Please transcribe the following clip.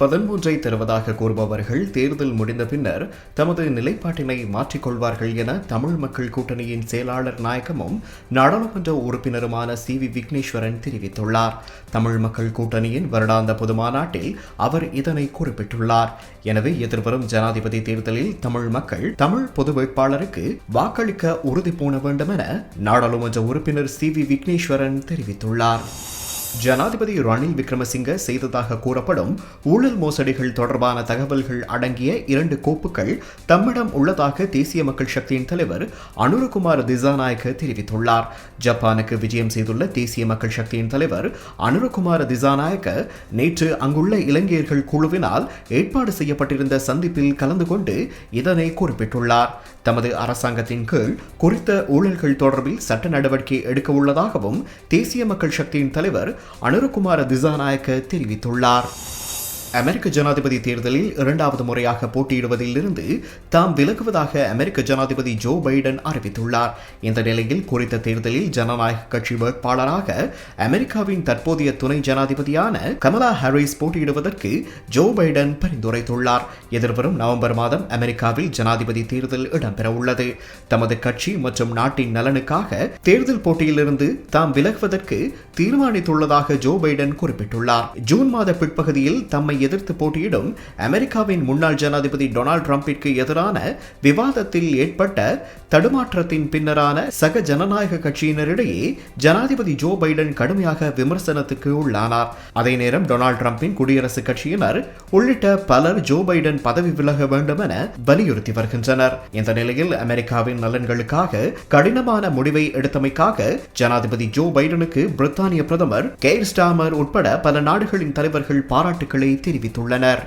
பதிமூன்றை தருவதாக கூறுபவர்கள் தேர்தல் முடிந்த பின்னர் தமது நிலைப்பாட்டினை மாற்றிக்கொள்வார்கள் என தமிழ் மக்கள் கூட்டணியின் செயலாளர் நாயகமும் நாடாளுமன்ற உறுப்பினருமான சி வி விக்னேஸ்வரன் தெரிவித்துள்ளார். தமிழ் மக்கள் கூட்டணியின் வருடாந்த பொது மாநாட்டில் அவர் இதனை குறிப்பிட்டுள்ளார். எனவே எதிர்வரும் ஜனாதிபதி தேர்தலில் தமிழ் மக்கள் தமிழ் பொது வேட்பாளருக்கு வாக்களிக்க உறுதி பூண வேண்டும் என நாடாளுமன்ற உறுப்பினர் சி வி விக்னேஸ்வரன் தெரிவித்துள்ளார். ஜனாதிபதி ரணில் விக்ரமசிங்க செய்ததாக கூறப்படும் ஊழல் மோசடிகள் தொடர்பான தகவல்கள் அடங்கிய இரண்டு கோப்புகள் தம்மிடம் உள்ளதாக தேசிய மக்கள் சக்தியின் தலைவர் அனுரகுமார் திசாநாயக்க தெரிவித்துள்ளார். ஜப்பானுக்கு விஜயம் செய்துள்ள தேசிய மக்கள் சக்தியின் தலைவர் அனுரகுமார் திசாநாயக்க நேற்று அங்குள்ள இளைஞர்கள் குழுவினால் ஏற்பாடு செய்யப்பட்டிருந்த சந்திப்பில் கலந்து கொண்டு இதனை குறிப்பிட்டுள்ளார். தமது அரசாங்கத்தின் கீழ் குறித்த ஊழல்கள் தொடர்பில் சட்ட நடவடிக்கை எடுக்க உள்ளதாகவும் தேசிய மக்கள் சக்தியின் தலைவர் அனுரகுமார திசாநாயக்க தெரிவித்துள்ளார். அமெரிக்க ஜனாதிபதி தேர்தலில் இரண்டாவது முறையாக போட்டியிடுவதிலிருந்து தாம் விலகுவதாக அமெரிக்க ஜனாதிபதி ஜோ பைடன் அறிவித்துள்ளார். இந்த நிலையில் குறித்த தேர்தலில் ஜனநாயக கட்சி வேட்பாளராக அமெரிக்காவின் தற்போதைய துணை ஜனாதிபதியான கமலா ஹாரிஸ் போட்டியிடுவதற்கு ஜோ பைடன் பரிந்துரைத்துள்ளார். எதிர்வரும் நவம்பர் மாதம் அமெரிக்காவில் ஜனாதிபதி தேர்தல் இடம்பெறவுள்ளது. தமது கட்சி மற்றும் நாட்டின் நலனுக்காக தேர்தல் போட்டியிலிருந்து தாம் விலகுவதற்கு தீர்மானித்துள்ளதாக ஜோ பைடன் குறிப்பிட்டுள்ளார். ஜூன் மாத பிற்பகுதியில் தம்மை எதிர்த்து போட்டியிடும் அமெரிக்காவின் முன்னாள் ஜனாதிபதி டொனால்டு டிரம்பிற்கு எதிரான விவாதத்தில் ஏற்பட்ட தடுமாற்றத்தின் பின்னரான சக ஜனநாயக கட்சியினரிடையே ஜனாதிபதி ஜோ பைடன் கடுமையாக விமர்சனத்துக்கு உள்ளானார். அதே நேரம் டொனால்டு டிரம்பின் குடியரசுக் கட்சியினர் உள்ளிட்ட பலர் ஜோ பைடன் பதவி விலக வேண்டும் என வலியுறுத்தி வருகின்றனர். இந்த நிலையில் அமெரிக்காவின் நலன்களுக்காக கடினமான முடிவை எடுத்தமைக்காக ஜனாதிபதி ஜோ பைடனுக்கு பிரித்தானிய பிரதமர் கேர் ஸ்டாமர் உட்பட பல நாடுகளின் தலைவர்கள் பாராட்டுக்களை தெரிவித்துள்ளனர்